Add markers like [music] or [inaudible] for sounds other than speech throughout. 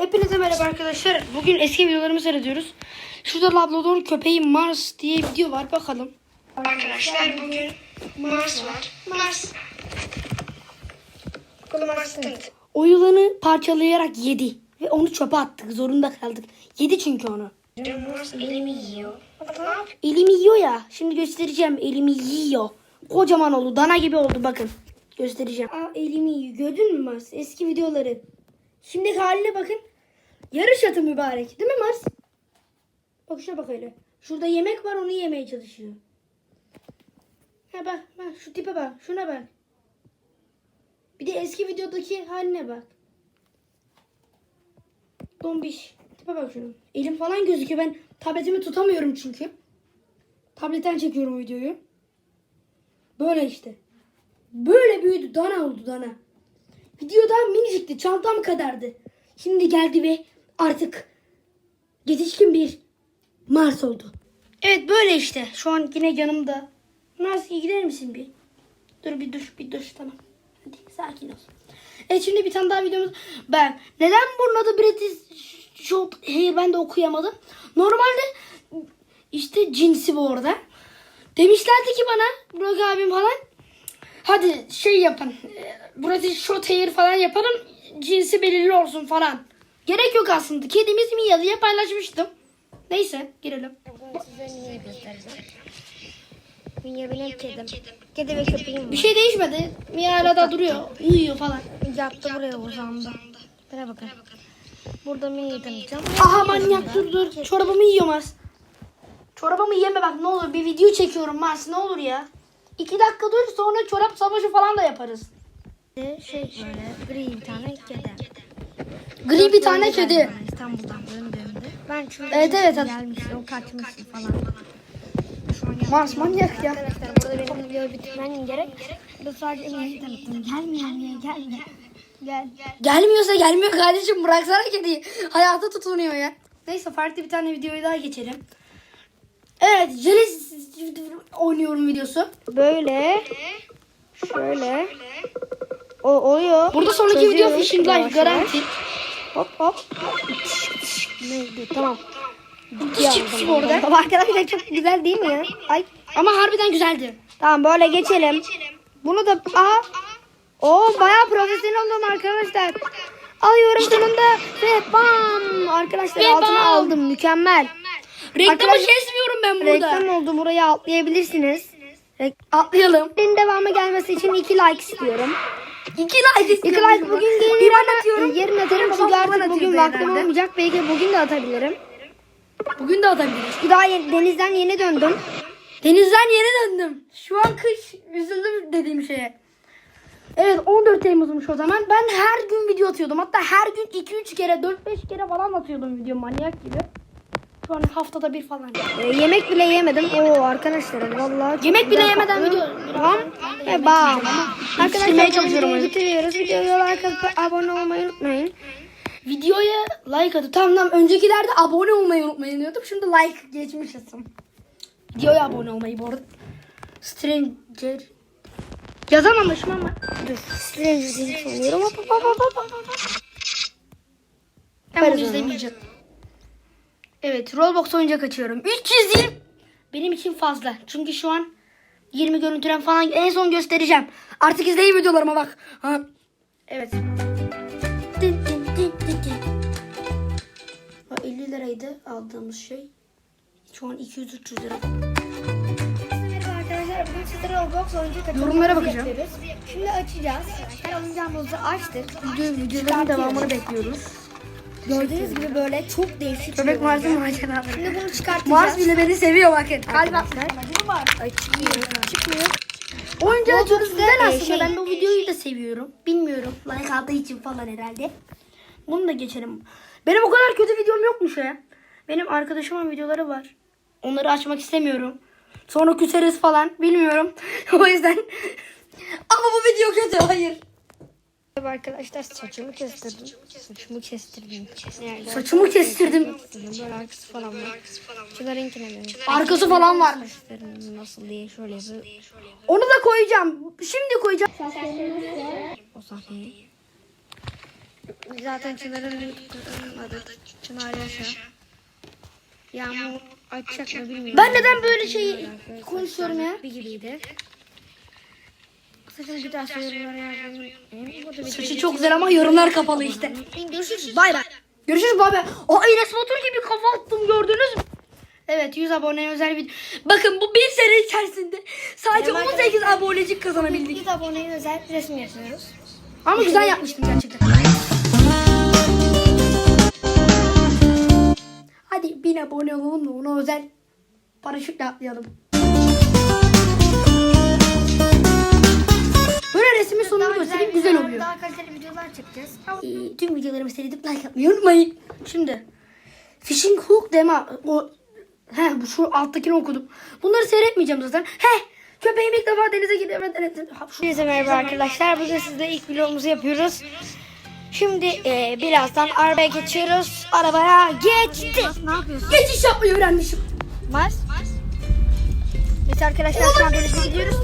Hepinize merhaba arkadaşlar. Bugün eski videolarımı seyrediyoruz. Şurada Labrador köpeği Mars diye video var. Bakalım. Arkadaşlar bugün Mars var. Mars. Bakalım Mars'ın O yılanı parçalayarak yedi. Ve onu çöpe attık. Zorunda kaldık. Yedi çünkü onu. Mars elimi yiyor. Elimi yiyor ya. Şimdi göstereceğim. Elimi yiyor. Kocaman oldu. Dana gibi oldu bakın. Göstereceğim. Aa, elimi yiyor. Gördün mü Mars? Eski videoları. Şimdiki haline bakın. Yarış atı mübarek. Değil mi Mars? Bak şuna bak öyle. Şurada yemek var onu yemeye çalışıyor. Ha bak, bak şu tipe bak. Şuna bak. Bir de eski videodaki haline bak. Dombiş. Tipe bak şunun. Elim falan gözüküyor. Ben tabletimi tutamıyorum çünkü. Tabletten çekiyorum videoyu. Böyle işte. Böyle büyüdü. Dana oldu dana. Videoda minicikti. Çantam kadardı. Şimdi geldi ve artık yetişkin bir Mars oldu. Evet böyle işte. Şu an yine yanımda. Mars gider misin bir? Dur bir duş bir duş tamam. Hadi sakin ol. Evet şimdi bir tane daha videomuz. Ben neden bunun adı British Short Hair ben de okuyamadım. Normalde işte cinsi bu orada. Demişlerdi ki bana Burak abim falan. Hadi şey yapın. e, British Short Hair falan yapalım. Cinsi belirli olsun falan. Gerek yok aslında. Kedimiz Mia diye paylaşmıştım. Neyse girelim. Size göstereceğim. Mia benim kedim. Kedi ve köpeğim var. Bir şey değişmedi. Mia hala da duruyor. Uyuyor falan. Yattı buraya uzandı. Buraya bakın. Burada Mia'yı tanıyacağım. Aha manyak dur dur. Çorabımı yiyor Mars. Çorabımı yeme bak ne olur. Bir video çekiyorum Mars ne olur ya. İki dakika dur sonra çorap savaşı falan da yaparız. Şey böyle gri bir tane kedi. Gri bir tane kedi. İstanbul'dan döndüğümde. Ben çünkü Evet, evet. gelmiş, o kaçmıştı falan. Şu an Mars manyak ya. Arkadaşlar burada benim videoyu bitirmem gerek. Burada sadece Mia'yı tanıttım. Gelmiyor gelme. Gel. Gelmiyorsa gelmiyor kardeşim bıraksana kediyi. Hayata tutunuyor ya. Neyse farklı bir tane videoya daha geçelim. Evet Jelis oynuyorum videosu. Böyle. Şöyle. O oluyor. Burada sonraki video Çözüyoruz Fishing yavaş Life garanti. Hop hop. Neydi? Tamam. Diş çıktısı bu arada. Arkadaşlar çok güzel değil mi ya? Ay. Ama harbiden güzeldi. Tamam böyle geçelim. Bunu da aha. O bayağı profesyonel oldum arkadaşlar. Alıyorum sonunda ve bam arkadaşlar Ve altına bam. aldım mükemmel. Reklamı Arkadaşlar- kesmiyorum ben burada. Reklam oldu buraya atlayabilirsiniz. Atlayalım. Videonun devamı gelmesi için 2 like istiyorum. İki like 2 istiyorum. like bugün gelir Bir ben atıyorum. yarın atarım çünkü artık bugün vaktim olmayacak. Belki bugün de atabilirim. Bugün de atabiliriz. Bir daha yeni- denizden yeni döndüm. Denizden yeni döndüm. Şu an kış üzüldüm dediğim şeye. Evet 14 Temmuz'muş o zaman. Ben her gün video atıyordum. Hatta her gün 2-3 kere 4-5 kere falan atıyordum video manyak gibi. Şu an haftada bir falan. Ee, yemek bile yemedim. Oo arkadaşlar vallahi Yemek bile yemeden video. Bam ve bam. Arkadaşlar çalışıyorum bitiriyoruz. Videoya like atıp abone olmayı unutmayın. Videoya like atıp tamam tamam öncekilerde abone olmayı unutmayın diyordum. Şimdi like geçmişiz. Videoya abone olmayı bu arada. Stranger. Yazamamışım ama. Dur. Stranger Things oynuyorum. Hop hop hop hop hop. Ben bunu izlemeyeceğim. Evet Roblox oyuncak açıyorum. 300 yıl benim için fazla. Çünkü şu an 20 görüntülen falan en son göstereceğim. Artık izleyin videolarıma bak. Ha. Evet. Din, din, din, din, din. Ha, 50 liraydı aldığımız şey. Şu an 200-300 lira. Merhaba arkadaşlar. Bugün sizlere Roblox oyuncak açıyoruz. Yorumlara bakacağım. Şimdi açacağız. Her oyuncağımızı açtık. Video, videoların devamını bekliyoruz. Gördüğünüz gibi böyle çok değişik Köpek Mars'ın maceraları. Şimdi bunu çıkartacağız. Mars bile beni seviyor bakın. Arkadaşlar. Ay çıkmıyor. Çıkmıyor. Açıyoruz Roblox'ta, güzel e, aslında. şey- Ben o videoyu da seviyorum. Bilmiyorum. Like aldığı için falan herhalde. Bunu da geçelim. Benim o kadar kötü videom yokmuş ya. Benim arkadaşımın videoları var. Onları açmak istemiyorum. Sonra küseriz falan. Bilmiyorum. [laughs] o yüzden. [laughs] Ama bu video kötü. Hayır. Merhaba arkadaşlar saçımı kestirdim. Saçımı kestirdim. Yani Saçımı kestirdim. böyle arkası falan var. Şuna renkine benim. Arkası falan varmış. Nasıl diye şöyle bir Onu da koyacağım. Şimdi koyacağım. o sahneyi. Zaten Çınar'ın adı Çınar Yaşa. Yağmur açacak mı bilmiyorum. Ben neden böyle şey konuşuyorum ya? Bir gibiydi. Saçını bir daha yorumlara yazmayı unutmayın. Bu da bir Saçı çok güzel ama yorumlar kapalı işte. Görüşürüz. Bay bay. Görüşürüz baba. O Enes Batur gibi kafa attım gördünüz mü? Evet 100 abone özel video. Bakın bu bir sene içerisinde sadece Benim 18 abonecik kazanabildik. 100 aboneye özel resim yapıyoruz. Ama güzel yapmıştım gerçekten. Hadi 1000 abone olalım da ona özel paraşütle atlayalım. Böyle resmin sonunu göstereyim güzel oluyor. Daha kaliteli videolar çekeceğiz. Ee, tüm videolarımı seyredip like yapmayı unutmayın. Şimdi Fishing Hook deme o he bu şu alttakini okudum. Bunları seyretmeyeceğim zaten. He köpeğim ilk defa denize giremeden Herkese merhaba arkadaşlar. Bugün sizle ilk vlogumuzu yapıyoruz. Şimdi e, birazdan arabaya geçiyoruz. Arabaya. Ne yapıyorsun? Geçiş yapmayı öğrenmişim. Mars. Biz arkadaşlar şu an denize gidiyoruz.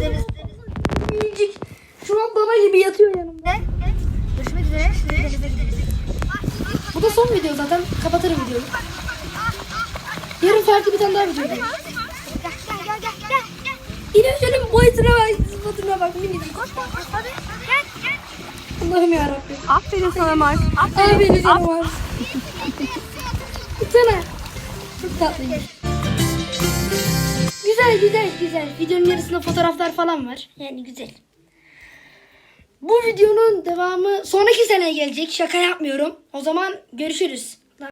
Kapatırım videoyu. Yarın farklı bir tane daha video gelir. Gel gel gel gel. gel. Yine şöyle boyutuna bak, sıfatına bak. Minicik. Koş koş koş hadi. Gel gel. Allah'ım yarabbim. Aferin sana Mars. Ay beni canım var. Sana. Çok tatlıymış. Güzel güzel güzel. Videonun yarısında fotoğraflar falan var. Yani güzel. Bu videonun devamı sonraki seneye gelecek. Şaka yapmıyorum. O zaman görüşürüz.